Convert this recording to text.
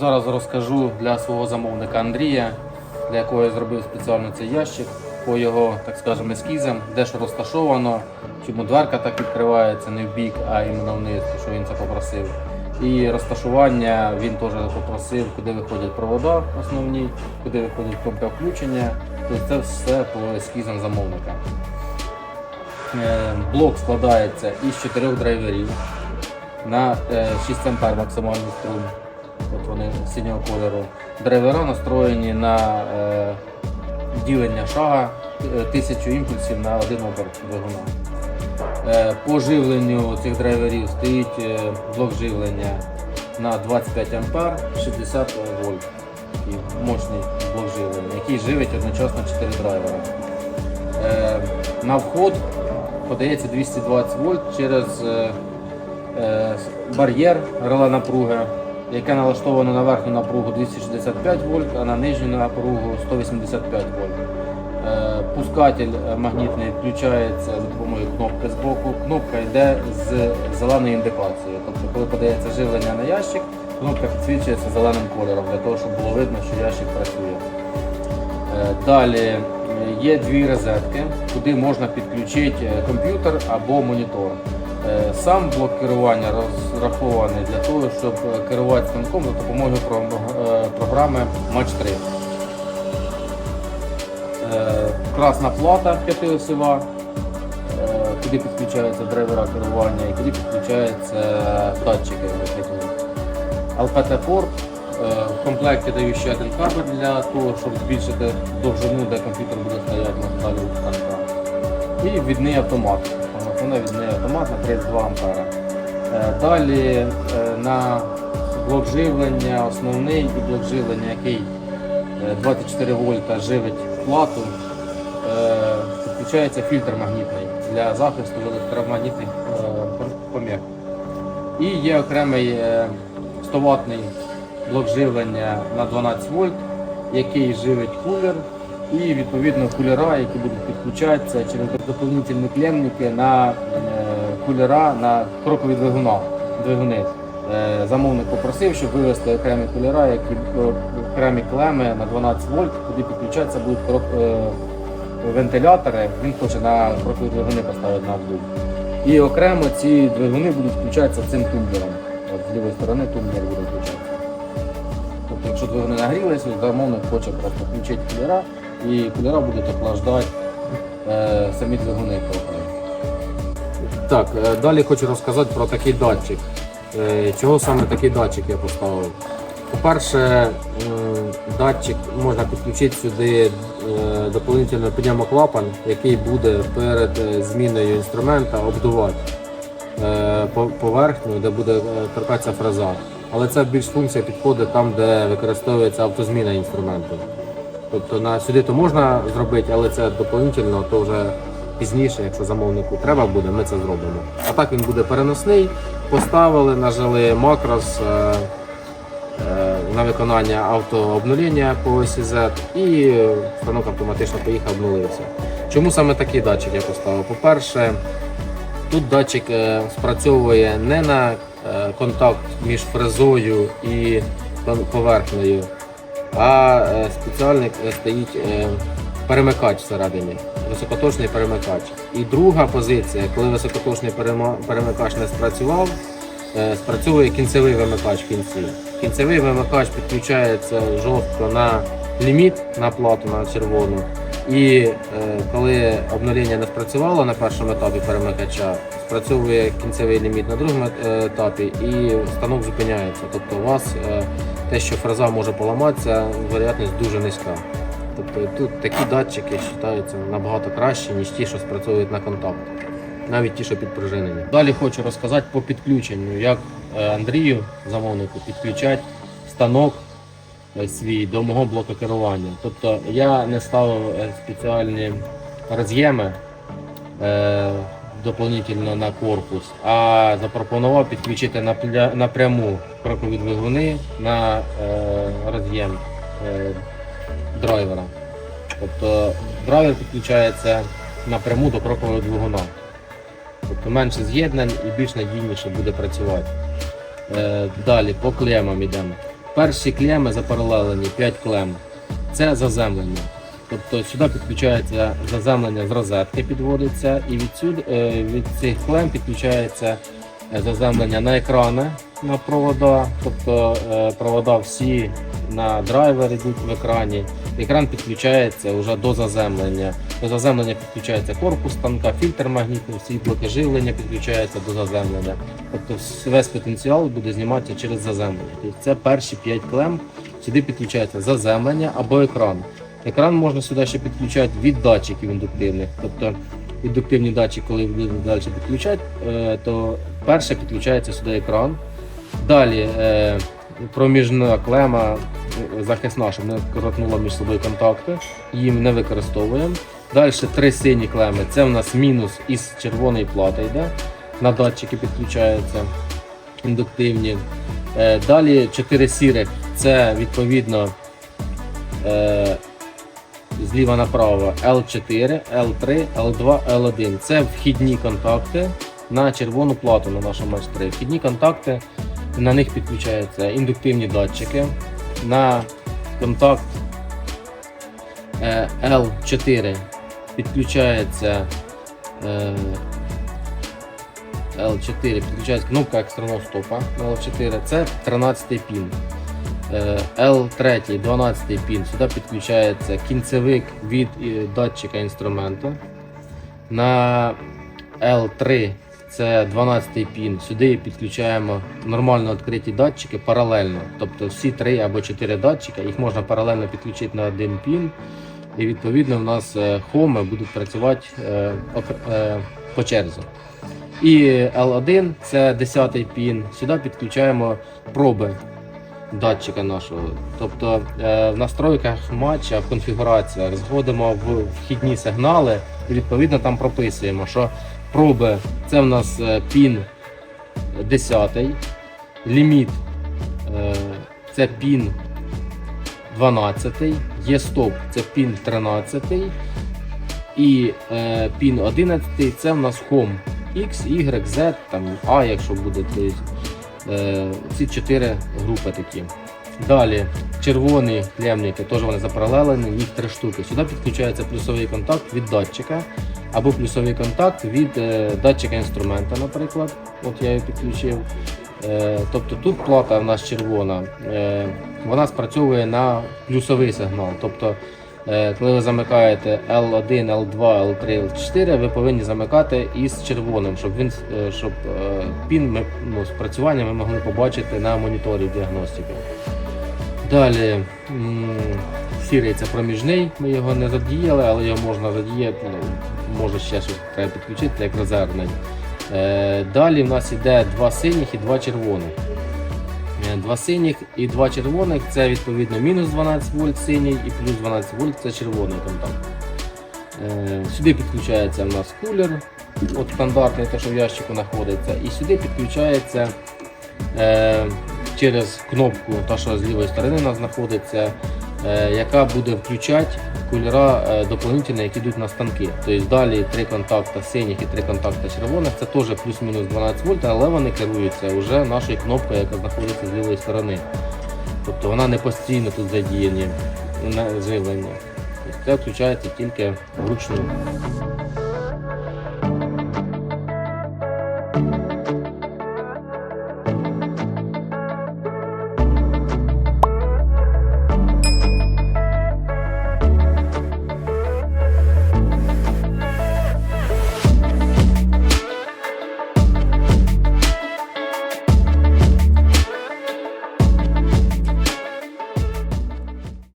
Зараз розкажу для свого замовника Андрія, для якого я зробив спеціально цей ящик по його, так скажемо, ескізам, де що розташовано, чому дверка так відкривається не в бік, а іменно вниз, що він це попросив. І розташування він теж попросив, куди виходять провода основні, куди виходять кнопка включення. Тобто це все по ескізам замовника. Е, Блок складається із чотирьох драйверів на е, 6 А максимальний струм. От вони синього кольору. Драйвера настроєні на е, ділення шага е, 1000 імпульсів на один оберт двигуна. Е, По живленню цих драйверів стоїть е, блок живлення на 25 А 60 вольт. Такий мощний блок живлення, який живить одночасно 4 драйвера. Е, На вход подається 220 вольт через е, е, бар'єр реле напруги, яке налаштовано на верхню напругу 265 вольт, а на нижню напругу 185 вольт. Е, Пускатель е, магнітний включається за допомогою кнопки з боку. Кнопка йде з зеленою індикацією. Тобто, коли подається живлення на ящик, кнопка підсвічується зеленим кольором для того, щоб було видно, що ящик працює. Е, Далі є дві розетки, куди можна підключити е, комп'ютер або монітор. Е, Сам блок керування розрахований для того, щоб е, керувати станком за допомогою програми Match 3. Е, Красна плата п'ятиосова, е, куди підключаються драйвера керування і куди підключаються датчики. вихідні. LPT-порт. Е, В комплекті даю ще один кабель для того, щоб збільшити довжину, де комп'ютер буде стояти на від станка. І відний автомат. Повноцінний відний автомат на 32 ампера. Е, Далі е, на блок живлення, основний і блок живлення, який е, 24 вольта живить плату, підключається фільтр магнітний для захисту електромагнітних поміг. І є окремий е, 100 ваттний блок живлення на 12 вольт, який живить кулер, і відповідно кулера, які будуть підключатися через доповнительні клемники на е, кулера на крокові двигуна, двигуни. Е, Замовник попросив, щоб вивести окремі кулера, які окремі клеми на 12 вольт, куди підключатися будуть крок- е, вентилятори. Він хоче на крокові двигуни поставити на обдув. І окремо ці двигуни будуть включатися цим тумблером. З лівої сторони тумблер буде включатися. Якщо двигуни нагрілися, замовник хоче просто включити кулера, і кулера будуть охлаждати е, самі двигуни крокові. Так, е, далі хочу розказати про такий датчик. Е, Чого саме такий датчик я поставив? По-перше, е, датчик можна підключити сюди е, доповнительно пневмоклапан, який буде перед зміною інструмента обдувати поверхню, де буде торкатися фреза. Але це більш функція підходить там, де використовується автозміна інструменту. Тобто на сюди то можна зробити, але це доповнительно, то вже пізніше, якщо замовнику треба буде, ми це зробимо. А так він буде переносний. Поставили, нажали макрос е, е, на виконання автообнуління по осі Z і станок автоматично поїхав, обнулився. Чому саме такий датчик я поставив? По-перше, Тут датчик е, спрацьовує не на контакт між фрезою і поверхнею, а е, спеціальний е, стоїть е, перемикач всередині, високоточний перемикач. І друга позиція, коли високоточний перемикач не спрацював, е, спрацьовує кінцевий вимикач в кінці. Кінцевий вимикач підключається жорстко на ліміт на плату на червону. І е, коли обнуління не спрацювало на першому етапі перемикача, спрацьовує кінцевий ліміт на другому е, етапі і станок зупиняється. Тобто у вас е, те, що фреза може поламатися, вероятність дуже низька. Тобто тут такі датчики вважаються набагато краще, ніж ті, що спрацьовують на контакт, навіть ті, що підпружинені. Далі хочу розказати по підключенню, як Андрію, замовнику, підключати станок свій до мого блоку керування. Тобто я не ставив е, спеціальні роз'єми е, доповнительно на корпус, а запропонував підключити напряму крокові двигуни на е, роз'єм е, драйвера. Тобто драйвер підключається напряму до крокового двигуна. Тобто менше з'єднань і більш надійніше буде працювати. Е, Далі по клемам йдемо. Перші клеми запаралелені, 5 клем. Це заземлення. Тобто сюди підключається заземлення з розетки, підводиться, і відсюди, е, від цих клем підключається е, заземлення на екрани на провода. Тобто е, провода всі на драйвер йдуть в екрані. Екран підключається вже до заземлення. До заземлення підключається корпус станка, фільтр магнітний, всі блоки живлення підключаються до заземлення. Тобто весь потенціал буде зніматися через заземлення. Тобто це перші 5 клем. Сюди підключається заземлення або екран. Екран можна сюди ще підключати від датчиків індуктивних. Тобто індуктивні датчики, коли будемо далі підключати, е, то перше підключається сюди екран. Далі е, проміжна клема захисна, щоб не коротнула між собою контакти, її ми не використовуємо. Далі три сині клеми. Це в нас мінус із червоної плати йде. На датчики підключаються індуктивні. Е, Далі чотири сірих. Це відповідно е, зліва направо L4, L3, L2, L1. Це вхідні контакти на червону плату на нашому H3. Вхідні контакти, на них підключаються індуктивні датчики. На контакт е, L4 підключається е, L4 підключається кнопка екстреного стопа на L4. Це 13 пін. Е, L3, 12 пін. Сюди підключається кінцевик від е, датчика інструменту. На L3 це 12 пін. Сюди підключаємо нормально відкриті датчики паралельно. Тобто всі 3 або 4 датчика, їх можна паралельно підключити на один пін. І відповідно в нас е, хоми будуть працювати е, е, по черзі. І L1 це 10-й пін. Сюди підключаємо проби датчика нашого. Тобто в настройках матча, в конфігураціях зводимо в вхідні сигнали і відповідно там прописуємо, що проби це в нас е, пін 10, ліміт е, це пін 12, є стоп це пін 13 і е, пін 11 це в нас home X, Y, Z, там A, якщо буде. Ці чотири групи такі. Далі червоні клемники, теж вони запаралелені, їх три штуки. Сюди підключається плюсовий контакт від датчика або плюсовий контакт від е, датчика інструмента, наприклад. От я його підключив. Е, тобто тут плата в нас червона, е, вона спрацьовує на плюсовий сигнал. Тобто, коли ви замикаєте L1, L2, L3, L4, ви повинні замикати із червоним, щоб він щоб пін ми, ну, спрацювання ми могли побачити на моніторі діагностики. Далі сірий це проміжний, ми його не задіяли, але його можна задіяти, ну, може ще щось треба підключити як резервний. Е, Далі в нас йде два синіх і два червоних. Е, Два синіх і два червоних це відповідно мінус 12 вольт синій і плюс 12 вольт це червоний контакт. Е, Сюди підключається в нас кулер, от стандартний, те, що в ящику знаходиться, і сюди підключається через кнопку, та, що з лівої сторони у нас знаходиться, е, яка буде включати кулера е, доповнительні, які йдуть на станки. Тобто далі три контакти синіх і три контакти червоних, це теж плюс-мінус 12 вольт, але вони керуються вже нашою кнопкою, яка знаходиться з лівої сторони. Тобто вона не постійно тут задіяні на живлення. Тобто Це включається тільки вручну.